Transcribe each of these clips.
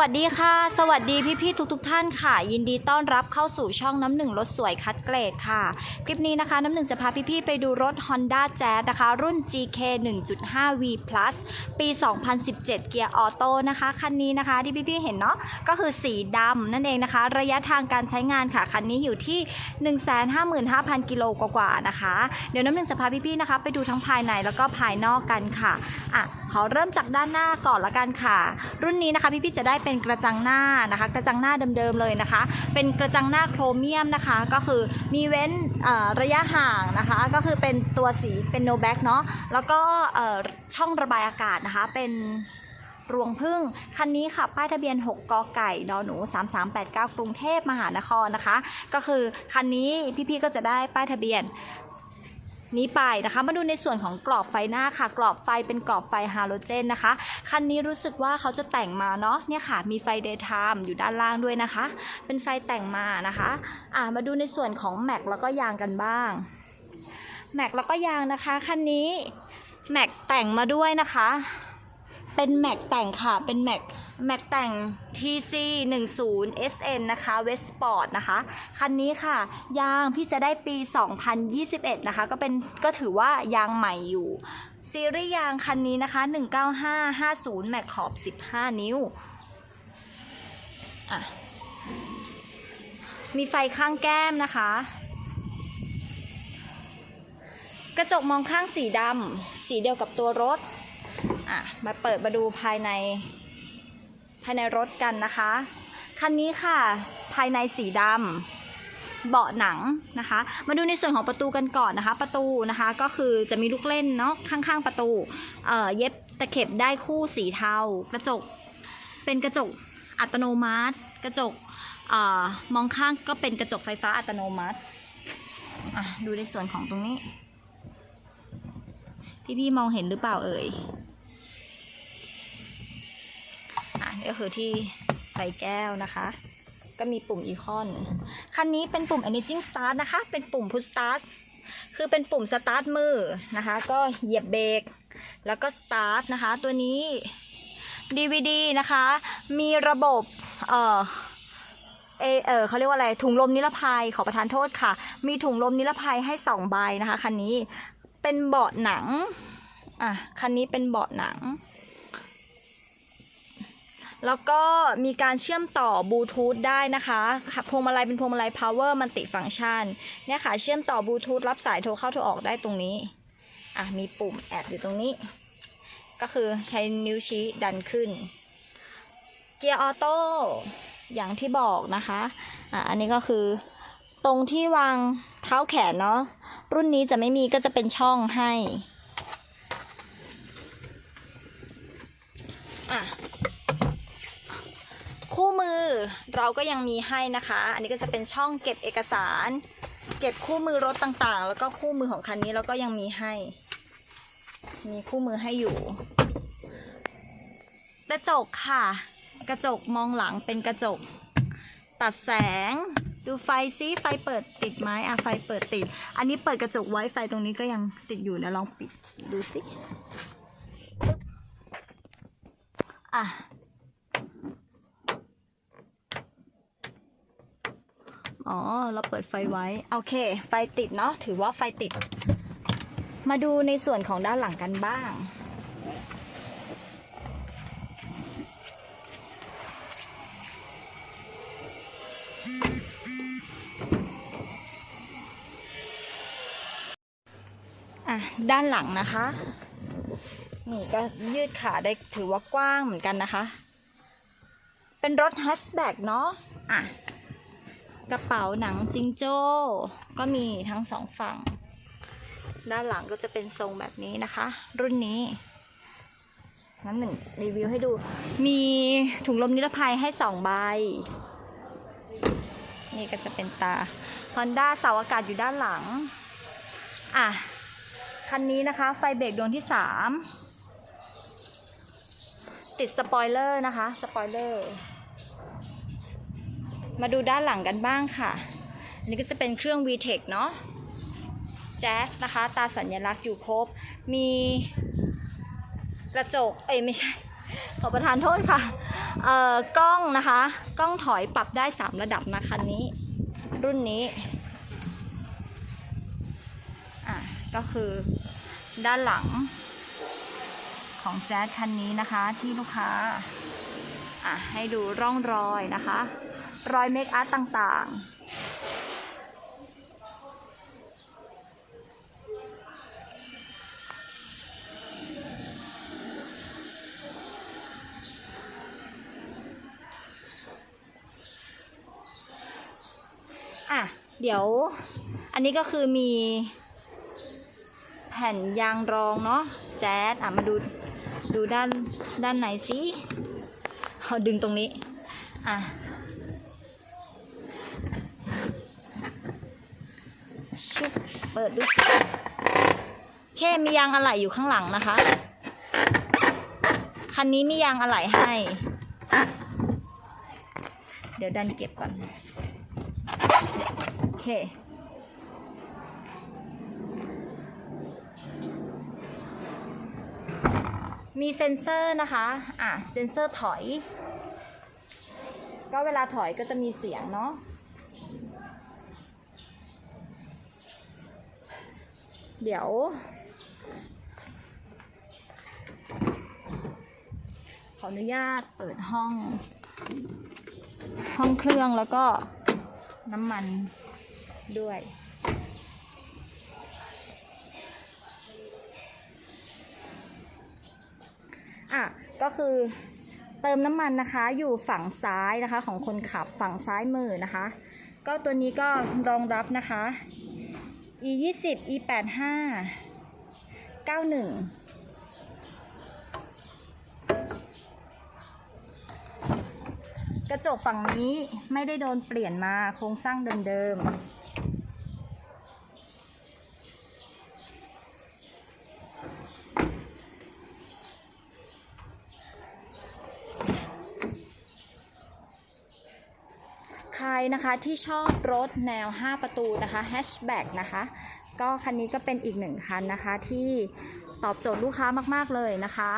วัสดีค่ะ สวัสดีพี่ๆทุกๆทท่านค่ะ ยินดีต้อนรับเข้าสู่ช่องน้ำหนึ่งรถสวยคัดเกรดค่ะ คลิปนี้นะคะน้ำหนึ่งจะพาพี่ๆไปดูรถ Honda Jazz นะคะ รุ่น GK 1.5 V Plus ปี 2017 เกียร์ออโต้นะคะ คันนี้นะคะที่พี่ๆเห็นเนาะก็คือสีดำนั่นเองนะคะ ระยะทางการใช้งานค่ะ คันนี้อยู่ที่ 155,000 กิโลกว่าๆนะคะ เดี๋ยวน้ำหนึ่งจะพาพี่ๆนะคะไปดูทั้งภายในแล้วก็ภายนอกกันค่ะอะขอเริ่มจากด้านหน้าก่อนละกันค่ะ รุ่นนี้นะคะพี่ๆจะได้เป็นกระจังหน้านะคะ กระจังหน้าเดิมๆเลยนะคะ เป็นกระจังหน้าโครเมียมนะคะ ก็คือมีเว้นระยะห่างนะคะ ก็คือเป็นตัวสีเป็นโนแบ็กเนาะแล้วก็ช่องระบายอากาศนะคะเป็นรวงพึ่งคันนี้ค่ะ ป้ายทะเบียน 6 กไก่นหนู 3389 กรุงเทพมหานครนะคะ ก็คือคันนี้พี่ๆก็จะได้ป้ายทะเบียน นี้ไปนะคะ มาดูในส่วนของกรอบไฟหน้าค่ะ กรอบไฟเป็นกรอบไฟฮาโลเจนนะคะ คันนี้รู้สึกว่าเขาจะแต่งมาเนาะ เนี่ยค่ะ มีไฟเดย์ไทม์อยู่ด้านล่างด้วยนะคะ เป็นไฟแต่งมานะคะ อ่ามาดูในส่วนของแม็กแล้วก็ยางกันบ้าง แม็กแล้วก็ยางนะคะ คันนี้แม็กแต่งมาด้วยนะคะ เป็นแม็กแต่งค่ะ เป็นแม็กแม็กแต่ง TC 10 SN นะคะ Westport นะคะ คันนี้ค่ะ ยางพี่จะได้ปี 2021 นะคะ ก็เป็นก็ถือว่ายางใหม่อยู่ ซีรีส์ยางคันนี้นะคะ 19550 แม็กขอบ 15 นิ้ว อะ มีไฟข้างแก้มนะคะกระจกมองข้างสีดำ สีเดียวกับตัวรถ อะมาเปิดมาดูภายใน ภายในรถกันนะคะ คันนี้ค่ะ ภายในสีดำเบาะหนังนะคะ มาดูในส่วนของประตูกันก่อนนะคะ ประตูนะคะก็คือจะมีลูกเล่นเนาะข้างๆประตูเอ่อเย็บตะเข็บได้คู่สีเทากระจก เป็นกระจกอัตโนมัติ กระจกเอ่อมองข้างก็เป็นกระจกไฟฟ้าอัตโนมัติอะดูในส่วนของตรงนี้ พี่ๆมองเห็นหรือเปล่าเอ่ย อะนี่ ก็คือที่ใส่แก้วนะคะ ก็มีปุ่มอีคอนคันนี้เป็นปุ่ม Engine Start นะคะ เป็นปุ่ม Push Start คือเป็นปุ่ม Start มือนะคะ ก็เหยียบเบรกแล้วก็ Start นะคะ ตัวนี้ DVD นะคะ มีระบบ เอ่อเอเออเขาเรียกว่าอะไรถุงลมนิรภัยขอประทานโทษค่ะ มีถุงลมนิรภัยให้สองใบนะคะคันนี้เป็นเบาะหนังอะคันนี้เป็นเบาะหนัง แล้วก็มีการเชื่อมต่อบลูทูธได้นะคะพวงมาลัยเป็นพวงมาลัย power multi function เนี่ยค่ะเชื่อมต่อบลูทูธรับสายโทรเข้าโทรออกได้ตรงนี้อะมีปุ่มแอบอยู่ตรงนี้ ก็คือใช้นิ้วชี้ดันขึ้น เกียร์ออโต้อย่างที่บอกนะคะอะอันนี้ก็คือตรงที่วางเท้าแขนเนาะรุ่นนี้จะไม่มีก็จะเป็นช่องให้ อะ คู่มือ เราก็ยังมีให้นะคะ อันนี้ก็จะเป็นช่องเก็บเอกสาร เก็บคู่มือรถต่างๆ แล้วก็คู่มือของคันนี้แล้วก็ยังมีให้ มีคู่มือให้อยู่ กระจกค่ะ กระจกมองหลังเป็นกระจก ตัดแสง ดูไฟซิไฟเปิดติดไหมอะไฟเปิดติด อันนี้เปิดกระจกไว้ไฟตรงนี้ก็ยังติดอยู่นะลองปิดดูสิอะ อ๋อ เราเปิดไฟไว้ โอเค ไฟติดเนาะ ถือว่าไฟติด มาดูในส่วนของด้านหลังกันบ้าง อะ ด้านหลังนะคะ นี่ก็ยืดขาได้ถือว่ากว้างเหมือนกันนะคะ เป็นรถแฮชแบกเนาะ อะ กระเป๋าหนังจิงโจ้ ก็มีทั้งสองฝั่ง ด้านหลังก็จะเป็นทรงแบบนี้นะคะ รุ่นนี้น้ำหนึ่งรีวิวให้ดู มีถุงลมนิรภัยให้สองใบ นี่ก็จะเป็นตา Honda เสาอากาศอยู่ด้านหลัง อะ คันนี้นะคะ ไฟเบรกดวงที่สามติดสปอยเลอร์นะคะ สปอยเลอร์ มาดูด้านหลังกันบ้างค่ะ อันนี้ก็จะเป็นเครื่อง VTEC เนาะแจ๊สนะคะ ตาสัญลักษณ์อยู่ครบ มีกระจก เอ้ยไม่ใช่ ขอประทานโทษค่ะ เอ่อ กล้องนะคะ กล้องถอยปรับได้ 3 ระดับนะคันนี้ รุ่นนี้ อะ ก็คือด้านหลังของแจ๊สคันนี้นะคะที่ลูกค้า อะ ให้ดูร่องรอยนะคะ รอยเมคอัพต่างๆอะ เดี๋ยวอันนี้ก็คือมีแผ่นยางรองเนาะแจ๊ดอะ มาดูดูด้านด้านไหนสิเอาดึงตรงนี้ อะ ชุบ เปิดดูสิแค่มียางอะไหล่อยู่ข้างหลังนะคะ คันนี้มียางอะไหล่ให้ เดี๋ยวดันเก็บก่อน โอเคมีเซ็นเซอร์นะคะ อะ เซ็นเซอร์ถอย ก็เวลาถอยก็จะมีเสียงเนาะ เดี๋ยว ขออนุญาตเปิดห้อง ห้องเครื่องแล้วก็น้ำมันด้วยอะก็คือเติมน้ำมันนะคะ อยู่ฝั่งซ้ายนะคะของคนขับฝั่งซ้ายมือนะคะ ก็ตัวนี้ก็รองรับนะคะ e 2 0 e 8 5 91กระจกฝั่งนี้ไม่ได้โดนเปลี่ยนมาโครงสร้างเดิมๆ นะคะที่ชอบรถแนว 5 ประตูนะคะแฮชแบ็กนะคะ ก็คันนี้ก็เป็นอีกหนึ่งคันนะคะที่ตอบโจทย์ลูกค้ามากๆเลยนะคะ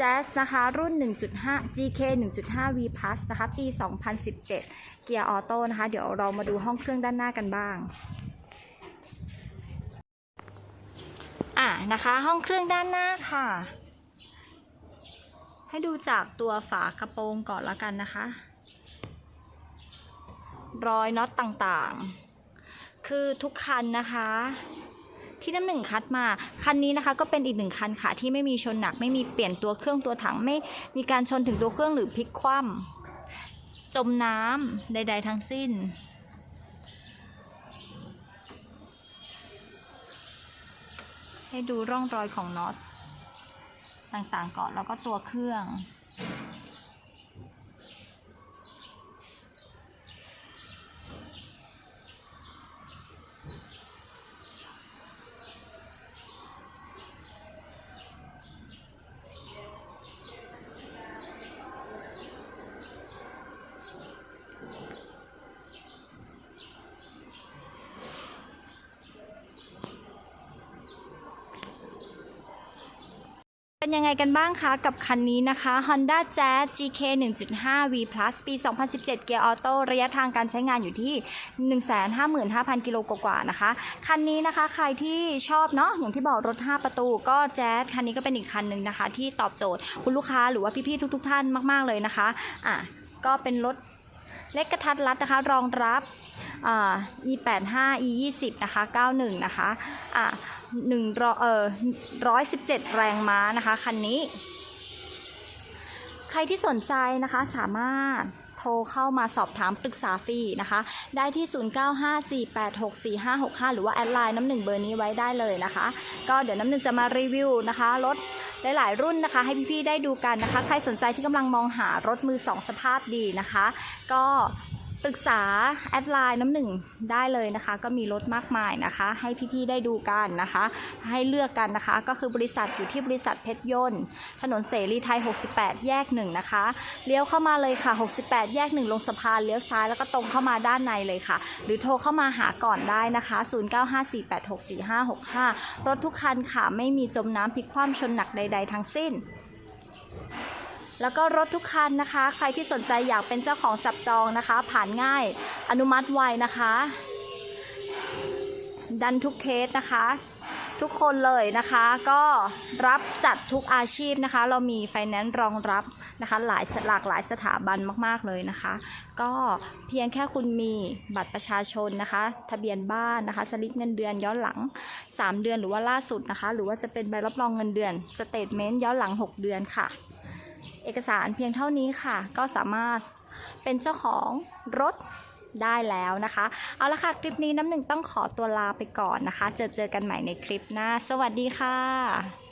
j a z นะคะรุ่น 1.5 GK 1.5 V Plus นะคะปี 2017 เกียร์ออโต้นะคะ เดี๋ยวเรามาดูห้องเครื่องด้านหน้ากันบ้าง อะนะคะ ห้องเครื่องด้านหน้าค่ะ ให้ดูจากตัวฝากระโปรงก่อนละกันนะคะ รอยน็อตต่างๆ คือทุกคันนะคะ ที่น้ำหนึ่งคัดมา คันนี้นะคะก็เป็นอีกหนึ่งคันค่ะ ที่ไม่มีชนหนักไม่มีเปลี่ยนตัวเครื่องตัวถังไม่มีการชนถึงตัวเครื่องหรือพลิกคว่ำจมน้ำใด ๆ ทั้งสิ้นให้ดูร่องรอยของน็อตต่างๆก่อนแล้วก็ตัวเครื่อง เป็นยังไงกันบ้างคะ กับคันนี้นะคะ Honda Jazz GK 1.5 V Plus ปี 2017 เกียร์ออโต้ระยะทางการใช้งานอยู่ที่ 155,000 กิโลกว่าๆนะคะ คันนี้นะคะใครที่ชอบเนาะอย่างที่บอกรถ 5 ประตูก็ Jazz คันนี้ก็เป็นอีกคันหนึ่งนะคะ ที่ตอบโจทย์คุณลูกค้าหรือว่าพี่ๆทุก ๆ ท่านมาก ๆ เลยนะคะอะก็เป็นรถเล็กกระทัดรัดนะคะ รองรับอ่า e85 e20 นะคะ 91 นะคะอะ หนึ่งร้อยเออร้อยสิบเจ็ดแรงม้านะคะคันนี้ ใครที่สนใจนะคะสามารถโทรเข้ามาสอบถามปรึกษาฟรีนะคะ ได้ที่ 0954864565 หรือว่าแอดไลน์น้ำหนึ่งเบอร์นี้ไว้ได้เลยนะคะ ก็เดี๋ยวน้ำหนึ่งจะมารีวิวนะคะรถหลาย ๆ รุ่นนะคะ ให้พี่ ๆ ได้ดูกันนะคะ ใครสนใจที่กำลังมองหารถมือสองสภาพดีนะคะ ก็ ปรึกษาแอดไลน์น้ำหนึ่งได้เลยนะคะ ก็มีรถมากมายนะคะ ให้พี่ๆได้ดูกันนะคะ ให้เลือกกันนะคะ ก็คือบริษัทอยู่ที่บริษัทเพชรยนต์ ถนนเสรีไทย 68 แยก1นะคะเลี้ยวเข้ามาเลยค่ะ 68 แยก1ลงสะพานเลี้ยวซ้ายแล้วก็ตรงเข้ามาด้านในเลยค่ะ หรือโทรเข้ามาหาก่อนได้นะคะ 0954864565 รถทุกคันค่ะไม่มีจมน้ำพลิกคว่ำชนหนักใด ๆ ทั้งสิ้น แล้วก็รถทุกคันนะคะ ใครที่สนใจอยากเป็นเจ้าของจับจองนะคะ ผ่านง่ายอนุมัติไวนะคะ ดันทุกเคสนะคะ ทุกคนเลยนะคะ ก็รับจัดทุกอาชีพนะคะ เรามีไฟแนนซ์รองรับนะคะ หลายหลากหลายสถาบันมากๆเลยนะคะ ก็เพียงแค่คุณมีบัตรประชาชนนะคะ ทะเบียนบ้านนะคะ สลิปเงินเดือนย้อนหลัง 3 เดือนหรือว่าล่าสุดนะคะ หรือว่าจะเป็นใบรับรองเงินเดือนสเตทเมนต์ย้อนหลัง 6 เดือนค่ะ เอกสารเพียงเท่านี้ค่ะ ก็สามารถเป็นเจ้าของรถได้แล้วนะคะ เอาละค่ะ คลิปนี้น้ำหนึ่งต้องขอตัวลาไปก่อนนะคะ เจอเจอกันใหม่ในคลิปหน้า สวัสดีค่ะ